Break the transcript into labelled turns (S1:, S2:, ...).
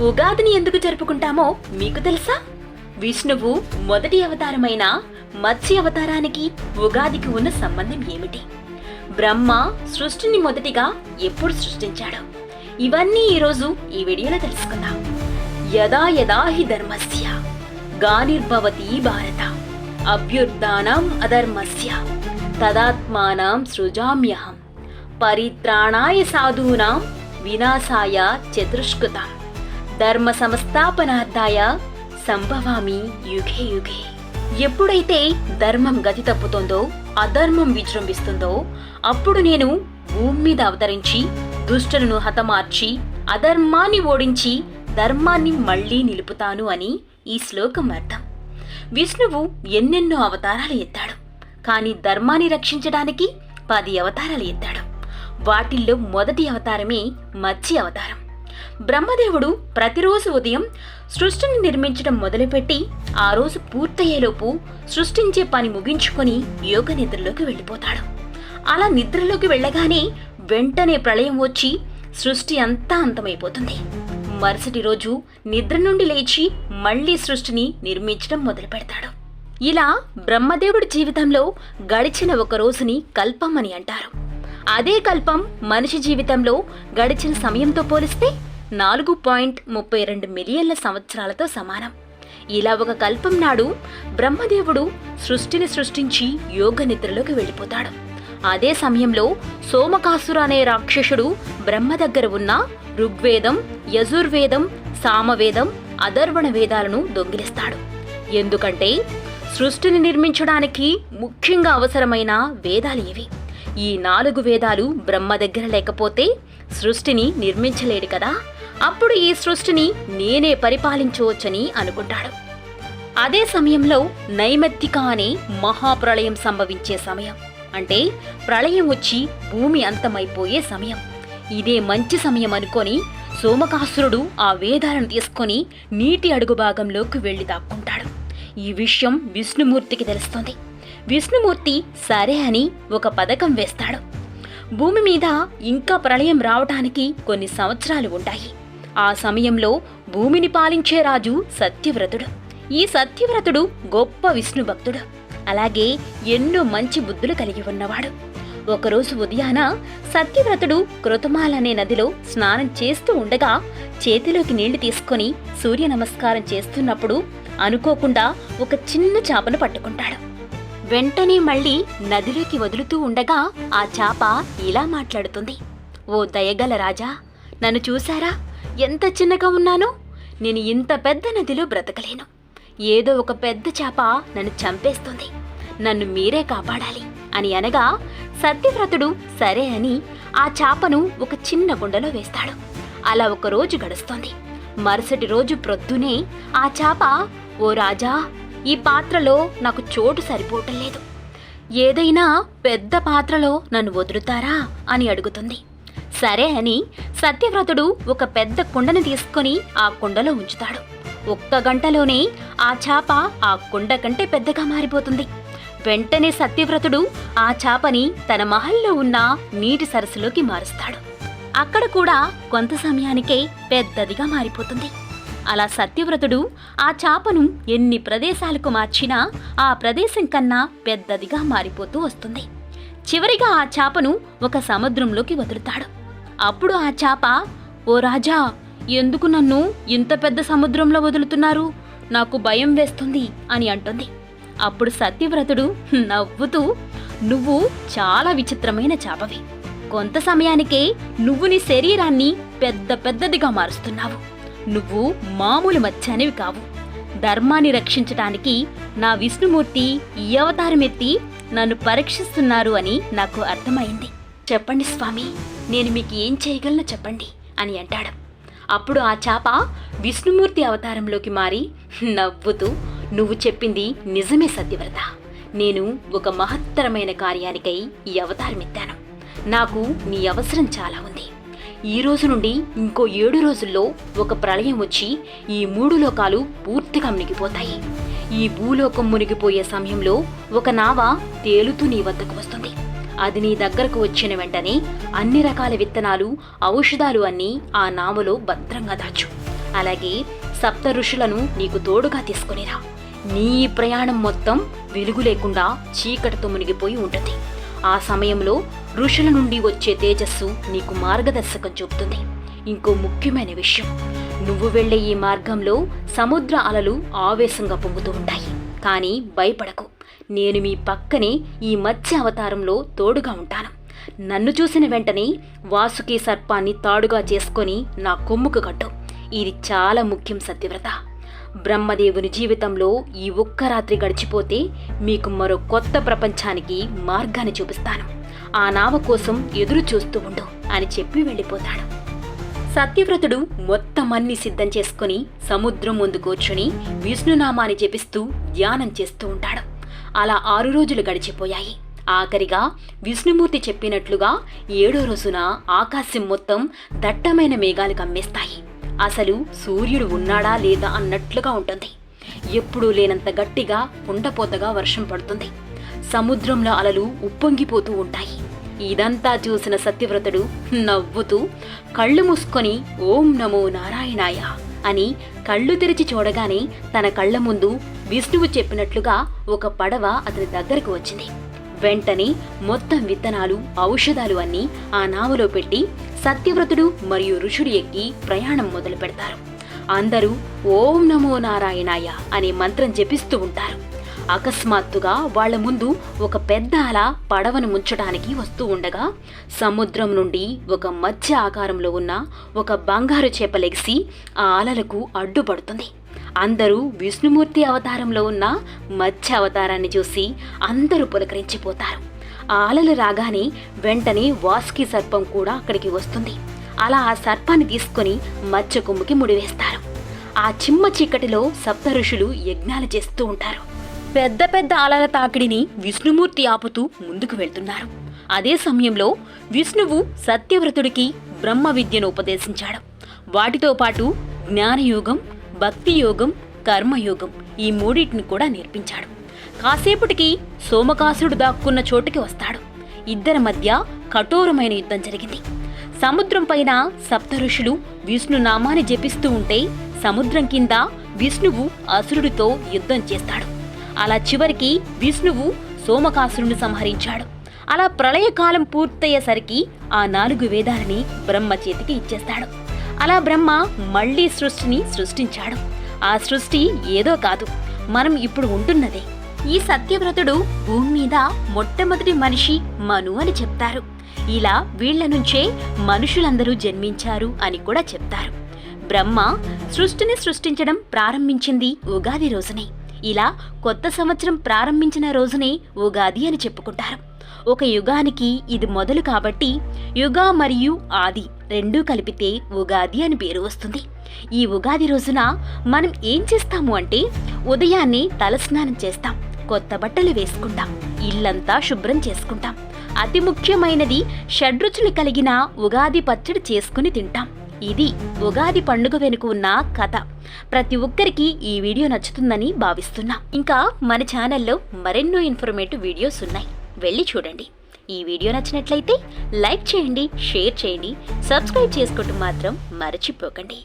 S1: ఉగాదిని ఎందుకు జరుపుకుంటామో మీకు తెలుసా? విష్ణువు మొదటి అవతారమైన మత్స్య అవతారానికి ఉగాదికి ఉన్న సంబంధం ఏమిటి? బ్రహ్మ సృష్టిని మొదటిగా ఎప్పుడు సృష్టించాడు? ఇవన్నీ ఈరోజు ఈ వీడియోలో తెలుసుకుందాం. యదా యదా హి ధర్మస్య గానిర్భవతి భారత అభ్యుర్ధానం అధర్మస్య తదాత్మానం సృజామ్యహం పరిత్రాణాయ సాధూనాం వినాశాయ చతుష్కృతం. ధర్మ సంస్థాపనార్థాయ సంభవామి యుగే యుగే. ఎప్పుడైతే ధర్మం గతి తప్పుతుందో అధర్మం విజృంభిస్తుందో అప్పుడు నేను భూమి మీద అవతరించి దుష్టులను హతమార్చి అధర్మాన్ని ఓడించి ధర్మాన్ని మళ్ళీ నిలుపుతాను అని ఈ శ్లోకం అర్థం. విష్ణువు ఎన్నెన్నో అవతారాలు ఎత్తాడు. కానీ ధర్మాన్ని రక్షించడానికి పది అవతారాలు ఎత్తాడు. వాటిల్లో మొదటి అవతారమే మత్స్య అవతారం. బ్రహ్మదేవుడు ప్రతిరోజు ఉదయం సృష్టిని నిర్మించడం మొదలుపెట్టి ఆ రోజు పూర్తయ్యేలోపు సృష్టించే పని ముగించుకొని యోగ నిద్రలోకి వెళ్ళిపోతాడు. అలా నిద్రలోకి వెళ్ళగానే వెంటనే ప్రళయం వచ్చి సృష్టి అంతా అంతమైపోతుంది. మరుసటి రోజు నిద్ర నుండి లేచి మళ్ళీ సృష్టిని నిర్మించడం మొదలు పెడతాడు. ఇలా బ్రహ్మదేవుడి జీవితంలో గడిచిన ఒక రోజుని కల్పం అని అంటారు. అదే కల్పం మనిషి జీవితంలో గడిచిన సమయంతో పోలిస్తే నాలుగు పాయింట్ ముప్పై రెండు మిలియన్ల సంవత్సరాలతో సమానం. ఇలా ఒక కల్పం నాడు బ్రహ్మదేవుడు సృష్టిని సృష్టించి యోగ నిద్రలోకి వెళ్ళిపోతాడు. అదే సమయంలో సోమకాసుర అనే రాక్షసుడు బ్రహ్మ దగ్గర ఉన్న ఋగ్వేదం యజుర్వేదం సామవేదం అధర్వణ వేదాలను దొంగిలిస్తాడు. ఎందుకంటే సృష్టిని నిర్మించడానికి ముఖ్యంగా అవసరమైన వేదాలు ఇవి. ఈ నాలుగు వేదాలు బ్రహ్మ దగ్గర లేకపోతే సృష్టిని నిర్మించలేడు కదా. అప్పుడు ఈ సృష్టిని నేనే పరిపాలించవచ్చని అనుకుంటాడు. అదే సమయంలో నైమత్తిక అనే మహాప్రళయం సంభవించే సమయం. అంటే ప్రళయం వచ్చి భూమి అంతమైపోయే సమయం. ఇదే మంచి సమయం అనుకొని సోమకాసురుడు ఆ వేదాలను తీసుకొని నీటి అడుగు భాగంలోకి వెళ్ళి దాక్కుంటాడు. ఈ విషయం విష్ణుమూర్తికి తెలుస్తుంది. విష్ణుమూర్తి సరే అని ఒక పథకం వేస్తాడు. భూమి మీద ఇంకా ప్రళయం రావటానికి కొన్ని సంవత్సరాలు ఉంటాయి. ఆ సమయంలో భూమిని పాలించే రాజు సత్యవ్రతుడు. ఈ సత్యవ్రతుడు గొప్ప విష్ణు భక్తుడు అలాగే ఎన్నో మంచి బుద్ధులు కలిగి ఉన్నవాడు. ఒకరోజు ఉదయాన సత్యవ్రతుడు కృతమాలనే నదిలో స్నానం చేస్తూ ఉండగా చేతిలోకి నీళ్ళు తీసుకొని సూర్య నమస్కారం చేస్తున్నప్పుడు అనుకోకుండా ఒక చిన్న చాపను పట్టుకుంటాడు. వెంటనే మళ్ళీ నదిలోకి వదులుతూ ఉండగా ఆ చాప ఇలా మాట్లాడుతుంది. ఓ దయగల రాజా నన్ను చూశారా? ఎంత చిన్నగా ఉన్నానో నేను ఇంత పెద్ద నదిలో బ్రతకలేను. ఏదో ఒక పెద్ద చేప నన్ను చంపేస్తుంది. నన్ను మీరే కాపాడాలి అని అనగా సత్యవ్రతుడు సరే అని ఆ చేపను ఒక చిన్న గుండెలో వేస్తాడు. అలా ఒక రోజు గడుస్తోంది. మరుసటి రోజు ప్రొద్దునే ఆ చేప ఓ రాజా ఈ పాత్రలో నాకు చోటు సరిపోవటం లేదు. ఏదైనా పెద్ద పాత్రలో నన్ను వదులుతారా? అని అడుగుతుంది. సరే అని సత్యవ్రతుడు ఒక పెద్ద కుండను తీసుకొని ఆ కుండలో ఉంచుతాడు. ఒక్క గంటలోనే ఆ చాప ఆ కుండ కంటే పెద్దగా మారిపోతుంది. వెంటనే సత్యవ్రతుడు ఆ చాపని తన మహల్లో ఉన్న నీటి సరస్సులోకి మారుస్తాడు. అక్కడ కూడా కొంత సమయానికే పెద్దదిగా మారిపోతుంది. అలా సత్యవ్రతుడు ఆ చాపను ఎన్ని ప్రదేశాలకు మార్చినా ఆ ప్రదేశం కన్నా పెద్దదిగా మారిపోతూ వస్తుంది. చివరిగా ఆ చాపను ఒక సముద్రంలోకి వదులుతాడు. అప్పుడు ఆ చాప ఓ రాజా ఎందుకు నన్ను ఇంత పెద్ద సముద్రంలో వదులుతున్నారు? నాకు భయం వేస్తుంది అని అంటుంది. అప్పుడు సత్యవ్రతుడు నవ్వుతూ నువ్వు చాలా విచిత్రమైన చాపవి. కొంత సమయానికే నువ్వు నీ శరీరాన్ని పెద్ద పెద్దదిగా మారుస్తున్నావు. నువ్వు మామూలు మచ్చనివి కావు. ధర్మాన్ని రక్షించటానికి నా విష్ణుమూర్తి ఈ అవతారమెత్తి నన్ను పరీక్షిస్తున్నారు అని నాకు అర్థమైంది. చెప్పండి స్వామి నేను మీకు ఏం చేయగలను చెప్పండి అని అంటాడు. అప్పుడు ఆ చాప విష్ణుమూర్తి అవతారంలోకి మారి నవ్వుతూ నువ్వు చెప్పింది నిజమే సత్యవ్రత. నేను ఒక మహత్తరమైన కార్యానికై ఈ అవతారం ఎత్తాను నాకు నీ అవసరం చాలా ఉంది. ఈ రోజు నుండి ఇంకో ఏడు రోజుల్లో ఒక ప్రళయం వచ్చి ఈ మూడు లోకాలు పూర్తిగా మునిగిపోతాయి. ఈ భూలోకం మునిగిపోయే సమయంలో ఒక నావ తేలుతూ నీ వద్దకు వస్తుంది. అది నీ దగ్గరకు వచ్చిన వెంటనే అన్ని రకాల విత్తనాలు ఔషధాలు అన్నీ ఆ నామలో భద్రంగా దాచు. అలాగే సప్త ఋషులను నీకు తోడుగా తీసుకునిరా నీ ప్రయాణం మొత్తం వెలుగు లేకుండా చీకటితో మునిగిపోయి ఉంటుంది. ఆ సమయంలో ఋషుల నుండి వచ్చే తేజస్సు నీకు మార్గదర్శకం చూపుతుంది. ఇంకో ముఖ్యమైన విషయం నువ్వు వెళ్ళే ఈ మార్గంలో సముద్ర అలలు ఆవేశంగా పొంగుతూ ఉంటాయి. కానీ భయపడకు. నేను మీ పక్కనే ఈ మత్స్య అవతారంలో తోడుగా ఉంటాను. నన్ను చూసిన వెంటనే వాసుకి సర్పాన్ని తాడుగా చేసుకొని నా కొమ్ముకు కట్టు. ఇది చాలా ముఖ్యం సత్యవ్రత. బ్రహ్మదేవుని జీవితంలో ఈ ఒక్క రాత్రి గడిచిపోతే మీకు మరో కొత్త ప్రపంచానికి మార్గాన్ని చూపిస్తాను. ఆ నావ కోసం ఎదురు చూస్తూ ఉండు అని చెప్పి వెళ్ళిపోతాడు. సత్యవ్రతుడు మొత్తం అన్ని సిద్ధం చేసుకుని సముద్రం ముందు కూర్చుని విష్ణునామాన్ని జపిస్తూ ధ్యానం చేస్తూ ఉంటాడు. అలా ఆరు రోజులు గడిచిపోయాయి. ఆఖరిగా విష్ణుమూర్తి చెప్పినట్లుగా ఏడో రోజున ఆకాశం మొత్తం దట్టమైన మేఘాలు కమ్మేస్తాయి. అసలు సూర్యుడు ఉన్నాడా లేదా అన్నట్లుగా ఉంటుంది. ఎప్పుడూ లేనంత గట్టిగా కుండపోతగా వర్షం పడుతుంది. సముద్రంలో అలలు ఉప్పొంగిపోతూ ఉంటాయి. ఇదంతా చూసిన సత్యవ్రతుడు నవ్వుతూ కళ్ళు మూసుకొని ఓం నమో నారాయణాయ అని కళ్ళు తెరిచి చూడగానే తన కళ్ళ ముందు విష్ణువు చెప్పినట్లుగా ఒక పడవ అతని దగ్గరకు వచ్చింది. వెంటనే మొత్తం విత్తనాలు ఔషధాలు అన్నీ ఆ నావలో పెట్టి సత్యవ్రతుడు మరియు ఋషుడు ఎక్కి ప్రయాణం మొదలు పెడతారు. అందరూ ఓం నమో నారాయణాయ అనే మంత్రం జపిస్తూ ఉంటారు. అకస్మాత్తుగా వాళ్ళ ముందు ఒక పెద్ద అల పడవను ముంచడానికి వస్తూ ఉండగా సముద్రం నుండి ఒక మధ్య ఆకారంలో ఉన్న ఒక బంగారు చేప లెగిసి ఆ అలలకు అడ్డుపడుతుంది. అందరూ విష్ణుమూర్తి అవతారంలో ఉన్న మత్స్య అవతారాన్ని చూసి అందరూ పులకరించిపోతారు. ఆ అలలు రాగానే వెంటనే వాస్కి సర్పం కూడా అక్కడికి వస్తుంది. అలా ఆ సర్పాన్ని తీసుకొని మత్స్య కొమ్ముకి ముడివేస్తారు. ఆ చిమ్మ చీకటిలో సప్త ఋషులు యజ్ఞాలు చేస్తూ ఉంటారు. పెద్ద పెద్ద అలల తాకిడిని విష్ణుమూర్తి ఆపుతూ ముందుకు వెళ్తున్నారు. అదే సమయంలో విష్ణువు సత్యవ్రతుడికి బ్రహ్మ విద్యను ఉపదేశించాడు. వాటితో పాటు జ్ఞానయోగం భక్తి యోగం కర్మయోగం ఈ మూడింటిని కూడా నేర్పించాడు. కాసేపటికి సోమకాసుడు దాక్కున్న చోటుకి వస్తాడు. ఇద్దరి మధ్య కఠోరమైన యుద్ధం జరిగింది. సముద్రం పైన సప్త ఋషులు విష్ణు నామాన్ని జపిస్తూ ఉంటే సముద్రం కింద విష్ణువు అసురుడితో యుద్ధం చేస్తాడు. అలా చివరికి విష్ణువు సోమకాసురుని సంహరించాడు. అలా ప్రళయకాలం పూర్తయ్యేసరికి ఆ నాలుగు వేదాలని బ్రహ్మ చేతికి ఇచ్చేస్తాడు. అలా బ్రహ్మ మళ్ళీ సృష్టిని సృష్టించాడు. ఆ సృష్టి ఏదో కాదు మనం ఇప్పుడు ఉంటున్నదే. ఈ సత్యవ్రతుడు భూమి మీద మొట్టమొదటి మనిషి మను అని చెప్తారు. ఇలా వీళ్ళ నుంచే మనుషులందరూ జన్మించారు అని కూడా చెప్తారు. బ్రహ్మ సృష్టిని సృష్టించడం ప్రారంభించింది ఉగాది రోజునే. ఇలా కొత్త సంవత్సరం ప్రారంభించిన రోజునే ఉగాది అని చెప్పుకుంటారు. ఒక యుగానికి ఇది మొదలు కాబట్టి యుగ మరియు ఆది రెండూ కలిపితే ఉగాది అని పేరు వస్తుంది. ఈ ఉగాది రోజున మనం ఏం చేస్తాము అంటే ఉదయాన్నే తలస్నానం చేస్తాం కొత్త బట్టలు వేసుకుంటాం ఇల్లంతా శుభ్రం చేసుకుంటాం. అతి ముఖ్యమైనది షడ్రుచులు కలిగిన ఉగాది పచ్చడి చేసుకుని తింటాం. ఇది ఉగాది పండుగ వెనుక ఉన్న కథ. ప్రతి ఒక్కరికి ఈ వీడియో నచ్చుతుందని భావిస్తున్నా. ఇంకా మన ఛానల్లో మరెన్నో ఇన్ఫర్మేటివ్ వీడియోస్ ఉన్నాయి. వెళ్ళి చూడండి. ఈ వీడియో నచ్చినట్లయితే లైక్ చేయండి షేర్ చేయండి సబ్స్క్రైబ్ చేసుకోవటం మాత్రం మర్చిపోకండి.